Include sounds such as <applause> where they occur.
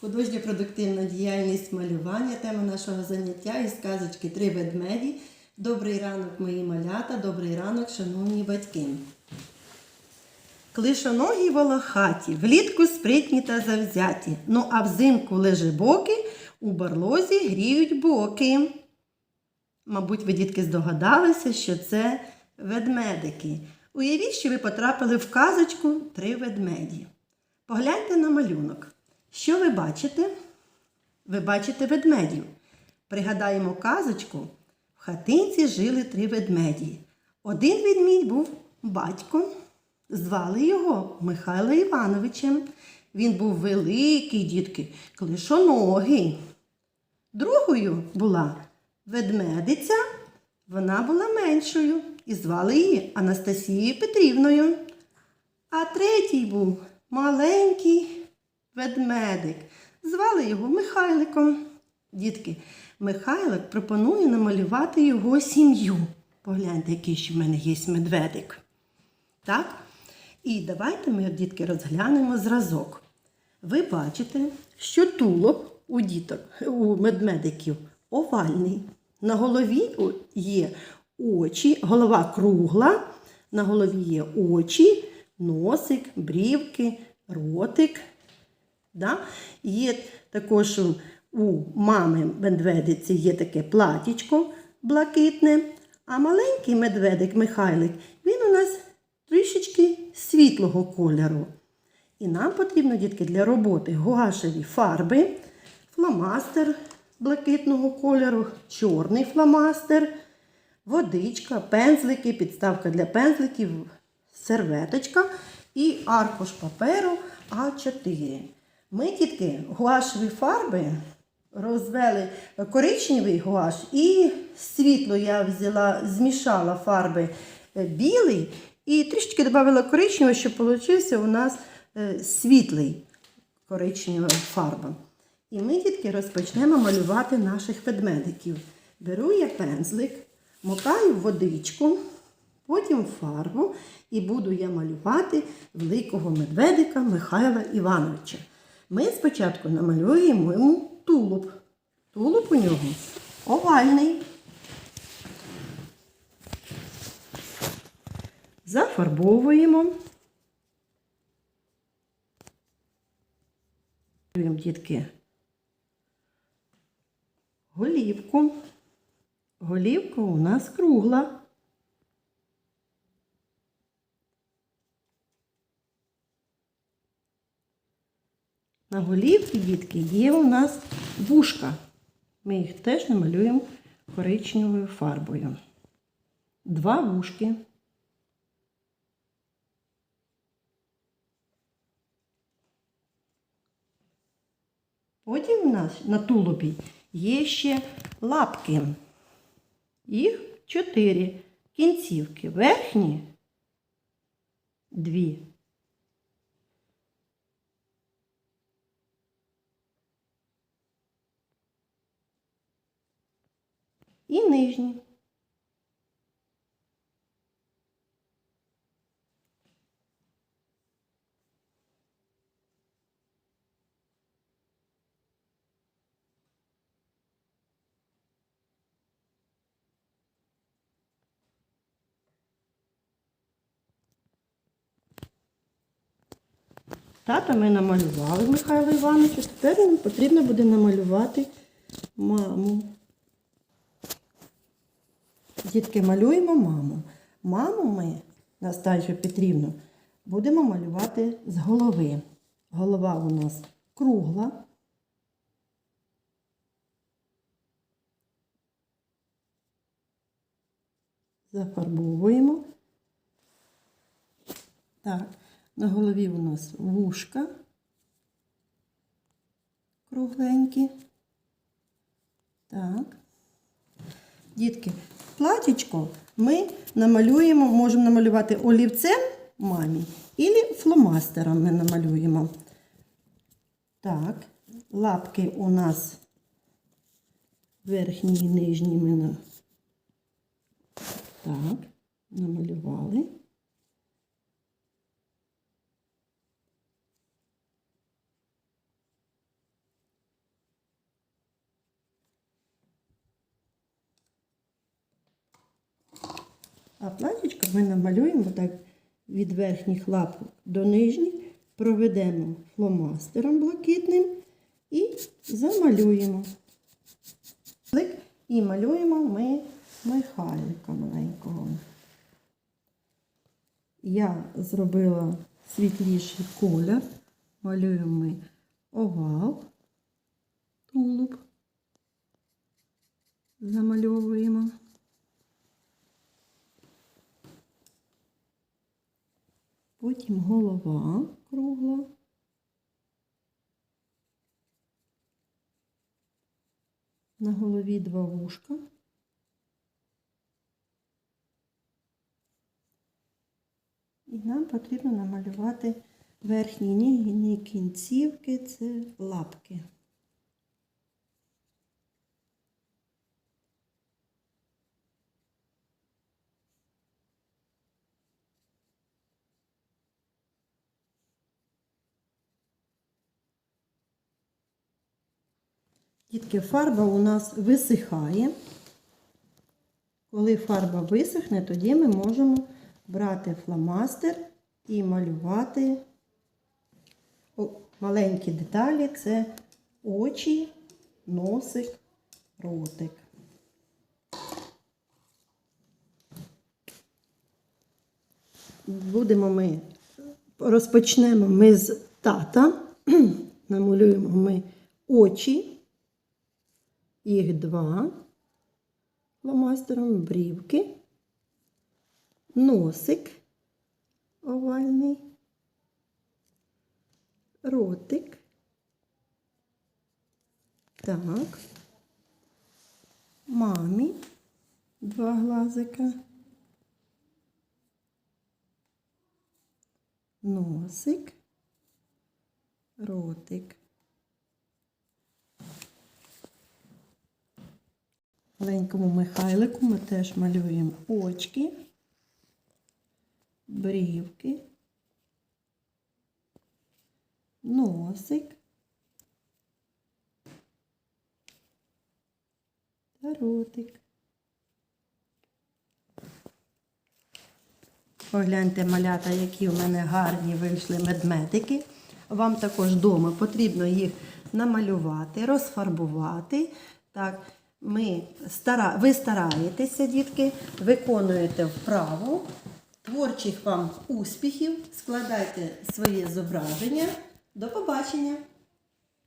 Художня продуктивна діяльність малювання тема нашого заняття із казочки Три ведмеді. Добрий ранок, мої малята, добрий ранок, шановні батьки. Клишоногі волохаті, влітку спритні та завзяті, ну а взимку лежебоки у барлозі гріють боки. Мабуть, ви дітки здогадалися, що це ведмедики. Уявіть, що ви потрапили в казочку три ведмеді. Погляньте на малюнок. Що ви бачите? Ви бачите ведмедів. Пригадаємо казочку. В хатинці жили три ведмеді. Один ведмідь був батько. Звали його Михайло Івановичем. Він був великий, дітки, клишоногий. Другою була ведмедиця, вона була меншою і звали її Анастасією Петрівною. А третій був маленький ведмедик. Звали його Михайликом. Дітки, Михайлик пропонує намалювати його сім'ю. Погляньте, який ще в мене є медведик. Так? І давайте ми, дітки, розглянемо зразок. Ви бачите, що тулуб у діток, у медмедиків овальний. На голові є очі, голова кругла, на голові є очі, носик, брівки, ротик. Да? Є також у мами медведиці є таке платічко блакитне, а маленький медведик Михайлик, він у нас трішечки світлого кольору. І нам потрібно, дітки, для роботи гуашеві фарби, фломастер блакитного кольору, чорний фломастер, водичка, пензлики, підставка для пензликів, серветочка і аркуш паперу А4. Ми, дітки, гуашеві фарби розвели коричневий гуаш і світло я взяла, змішала фарби е, білий і трішки додала коричневого, щоб получився у нас е, світлий коричнева фарба. І ми, дітки, розпочнемо малювати наших ведмедиків. Беру я пензлик, мокаю водичку, потім фарбу і буду я малювати великого медведика Михайла Івановича. Ми спочатку намалюємо йому тулуб. Тулуб у нього овальний. Зафарбовуємо. Малюємо, дітки голівку. Голівка у нас кругла. На голівці, дітки, є у нас вушка. Ми їх теж намалюємо коричневою фарбою. Два вушки. Потім у нас на тулубі є ще лапки. Їх чотири кінцівки. Верхні дві. І нижні. Тата ми намалювали Михайло Івановичу. Тепер нам потрібно буде намалювати маму. Дітки, малюємо маму. Маму ми, Настасю Петрівну, будемо малювати з голови. Голова у нас кругла. Зафарбовуємо. Так, на голові у нас вушка кругленькі. Так. Дітки, платічко ми намалюємо, можемо намалювати олівцем мамі і фломастером ми намалюємо. Так, лапки у нас верхні і нижні ми. Так, намалювали. А платічко ми намалюємо так від верхніх лапок до нижніх, проведемо фломастером блакитним і замалюємо. І малюємо ми Михайлика маленького. Я зробила світліший колір. Малюємо ми овал, тулуб. Замальовуємо. Потім голова кругла. На голові два вушка. І нам потрібно намалювати верхні ніги кінцівки, це лапки. Дітки, фарба у нас висихає. Коли фарба висохне, тоді ми можемо брати фломастер і малювати маленькі деталі це очі, носик, ротик. Будемо ми, розпочнемо ми з тата, <clears throat> намалюємо ми очі, їх два фломастером, брівки, носик овальний, ротик. Так. Мамі два глазика. Носик, ротик. Маленькому Михайлику ми теж малюємо очки, брівки, носик та ротик. Погляньте, малята, які у мене гарні вийшли медмедики. Вам також вдома потрібно їх намалювати, розфарбувати. Так, ми стара... Ви стараєтеся, дітки, виконуєте вправу. Творчих вам успіхів, складайте своє зображення. До побачення!